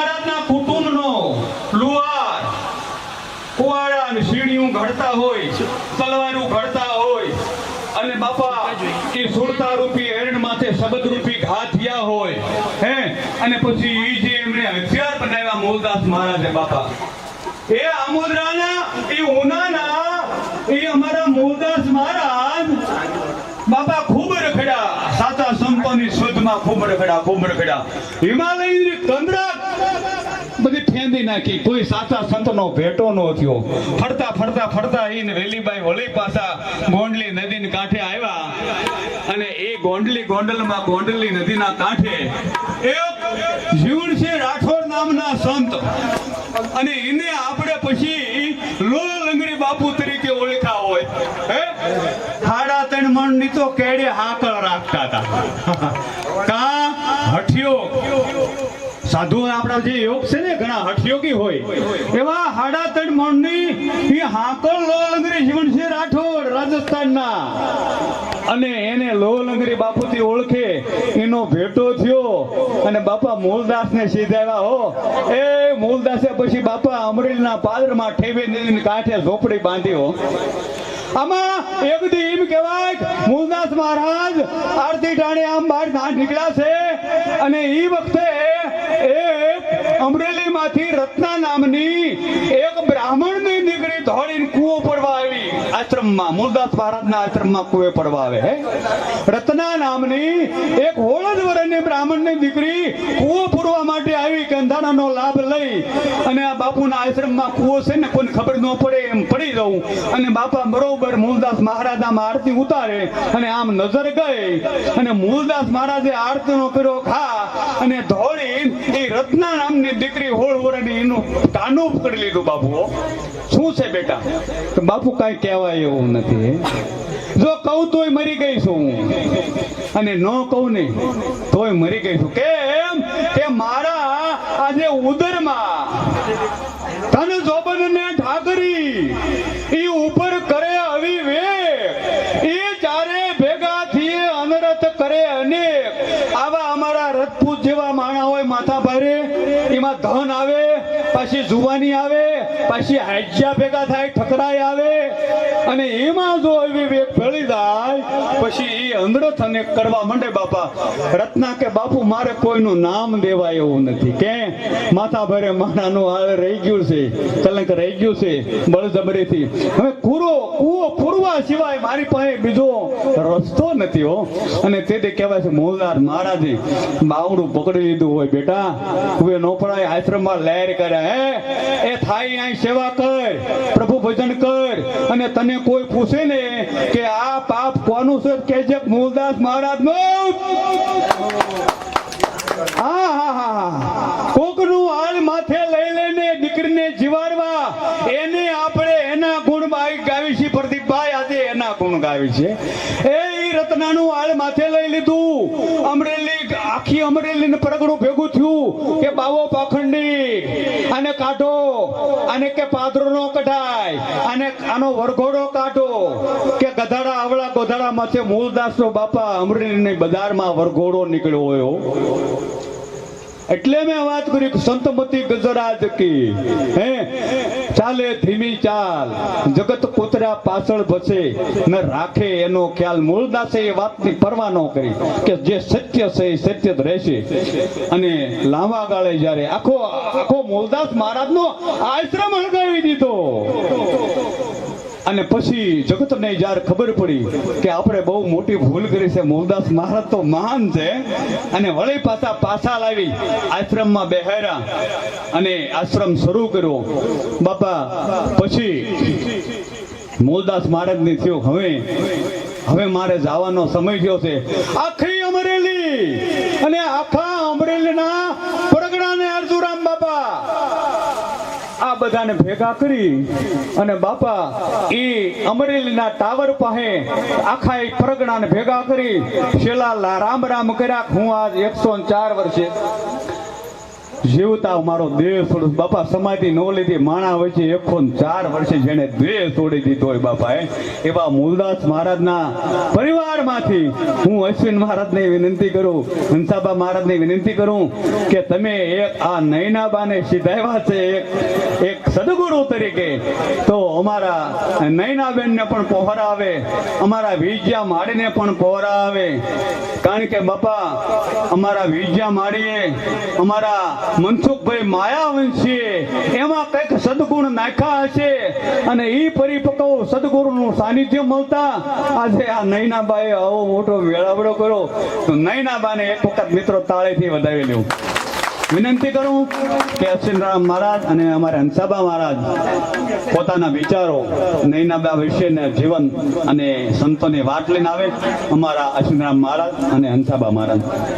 મહારાજના કુટુંબનો લુહાર, કુવાડા સીડીયું ઘડતા હોય, તલવારું ઘડતા હોય, અને બાપા, એ સુરતા રૂપી એરણ માથે શબ્દ રૂપી ઘા થયા હોય, હે? અને પછી એ જે એમણે હથિયાર બનાવ્યા મોલદાસ મહારાજે બાપા. એ આમોદરાના, એ ઉનાના, એ અમારા મોલદાસ મહારાજ બાપા ખૂબ રખડ્યા સાચા સંતોની શોધમાં ખૂબ રખડ્યા ખૂબ રખડ્યા હિમાલયની કંદરા બધી ફેંદી નાખી. કોઈ સાચા સંતનો ભેટો ન થયો. ફરતા ફરતા ફરતા ઈને વેલીબાઈ વળી પાછા ગોંડલી નદીને કાંઠે આવ્યા. અને એ ગોંડલી ગોંડલમાં ગોંડલી નદીના કાંઠે એક જીવણસિંહ રાઠોડ નામના સંત. અને એને આપણે પછી લોલ લંગડી બાપુ તરીકે ઓળખા હોય. હે? સાડા ત્રણ મણની તો કેડે હાકળ રાજસ્થાનના. અને એને લોલંગરી બાપુથી ઓળખે, એનો ભેટો થયો અને બાપા મૂલદાસ ને સીધાવ્યા, હો, એ મૂલદાસે પછી બાપા અમરેલીના પાદરમાં ઠેવી નદીની કાંઠે ઝોપડી બાંધી, હો. આમાં એક દી એમ કહેવાય મૂલદાસ મહારાજ, આરતી ટાણે આમ બહાર નીકળ્યા છે. અને એ વખતે અમરેલીમાંથી રત્ના નામની એક બ્રાહ્મણની દીકરી ધોળીને કૂવો પડવા આવી આશ્રમમાં મૂલદાસ મહારાજના આશ્રમમાં કુએ પડવા આવે હે? રત્ના નામની એક હોળદ વર્ષની બ્રાહ્મણની દીકરી કુવો પૂરવા માટે આવી કંધારાનો લાભ લઈ અને આ બાપુના આશ્રમમાં કૂવો છે ને કોઈને ખબર ન પડે એમ પડી જવું અને બાપા બરોબર મૂલદાસ મહારાજ આમ આરતી ઉતારે અને આમ નજર ગઈ અને મૂલદાસ મહારાજે આરતીનો કર્યો ખા અને ધોળી એ રત્ના નામની દીકરી હોળ વરની એનું કાનું પકડી લીધું બાપુ શું છે બેટા? બાપુ કાંઈ કહેવાય એવું નથી જો કહું તોય મરી ગઈ છું. હું. અને ન કહું ને, તોય મરી ગઈ છું. કેમ? કે મારા આજે ઉદરમાં તન જોબન ને ઠાકરી ઈ ઉપર કરે આવી વે એ ચારે ભેગા થઈએ અનરથ કરે અનેક. આવા અમારા રજપૂત જેવા માણા હોય માથા ભારે. એમાં ધન આવે, પછી જુવાની આવે, પછી હાજ્યા ભેગા થાય ઠકરાય આવે. અને એમાં જો એવી જાય પછી એ અંદરથ અને કરવા માંડે બાપા. રત્ના કે, બાપુ, મારે કોઈનું નામ દેવાય એવું નથી. કે માથા ભરે માણાનું હાલ રહી ગયું છે, કલંક રહી ગયું છે, બળજબરીથી. હવે કૂરો, કૂવો પૂરવા સિવાય મારી પાસે બીજો રસ્તો નથી, હો. અને તેથી કહેવાય છે મોલદાર મહારાજે, બાવડું પકડી લીધું હોય બેટા કુએ નો પડાય, આશ્રમમાં લહેર કરે, હે? એ થાય અહીં સેવા કર, પ્રભુ ભજન કર, અને તને કોઈ પૂછે ને કે આ કોનું છે? કે મૂલદાસ મહારાજ હા હા હા કોકનું હાલ માથે લઈ લઈને દીકરીને જીવાડવા, એને આપણે એના ગુણ ગાવી છે પ્રદીપભાઈ આજે એના ગુણ ગાવી છે. એ રત્નાનું હાલ માથે લઈ લીધું. અમરેલી, આખી અમરેલી ને પરગડું ભેગું થયું કે બાવો પાખંડી, અને કાઢો, અને કે પાદરો નો કઢાય, અને આનો વરઘોડો કાઢો. ગોધાડા માથે મૂળદાસ નો બાપા અમરેલીની બજારમાં વરઘોડો નીકળ્યો હોય એટલે મેં વાત કરી સંતમતી ગજરાજ કી, હે? ચાલે ધીમી ચાલ, જગત કોતરા પાછળ ભસે ન રાખે એનો ખ્યાલ. મૂળદાસે એ વાતની પરવા ન કરી કે જે સત્ય છે એ સત્ય જ રહેશે. અને લાંબા ગાળે જ્યારે આખો આખો મૂળદાસ મહારાજનો આશ્રમ હળગાવી દીધો. અને પછી જગતને જ્યારે ખબર પડી કે આપણે બહુ મોટી ભૂલ કરી છે મૂલદાસ મહારાજ તો મહાન છે, અને વળી પાછા પાછા લાવી, આશ્રમમાં બેહાર્યા અને આશ્રમ શરૂ કર્યો. બાપા, પછી મૂલદાસ મહારાજને થયું, હવે હવે મારે જવાનો સમય થયો છે. આખી અમરેલી અને આખા અમરેલીના પરગણાને અર્જુરામ બાપા આ બધાને ભેગા કરી અને બાપા એ અમરેલીના ટાવર પાસે આખા એ પરગણાને ભેગા કરી છેલ્લા રામ રામ કર્યા, હું આજ એકસો ચાર વર્ષે જીવતા મારો દેહ છોડ. બાપા, સમાધિ નો લીધી. માણા વચ્ચે એકસો ચાર વર્ષે જેને દેહ છોડી દીધો હોય બાપા એવા મૂલદાસ મહારાજના પરિવારમાંથી હું અશ્વિન મહારાજને વિનંતી કરું હંસાબા મહારાજને વિનંતી કરું કે તમે એક આ નૈનાબાને સીધાવ્યા છે, એક એક સદગુરુ તરીકે. તો અમારા નૈનાબેનને પણ પહોરા આવે અમારા વિજયા માળીને પણ પહોરા આવે કારણ કે બાપા, અમારા વિજયા માળીએ અમારા મનસુખભાઈ માયાવંશીએ એમાં કંઈક સદગુણ નાખ્યા હશે અને એ પરિપક્વ સદગુરુનું સાનિધ્ય મળતા આજે આ નૈનાબાએ આવો મોટો મેળાવડો કર્યો. તો નૈનાબાને એક વખત મિત્રો તાળેથી વધાવી લેવું. વિનંતી કરું કે અશ્વિનરામ મહારાજ અને અમારા હંસાબા મહારાજ પોતાના વિચારો નૈનાબા વિશેના જીવન અને સંતોની વાત લઈને આવે. અમારા અશ્વિનરામ મહારાજ અને હંસાબા મહારાજ.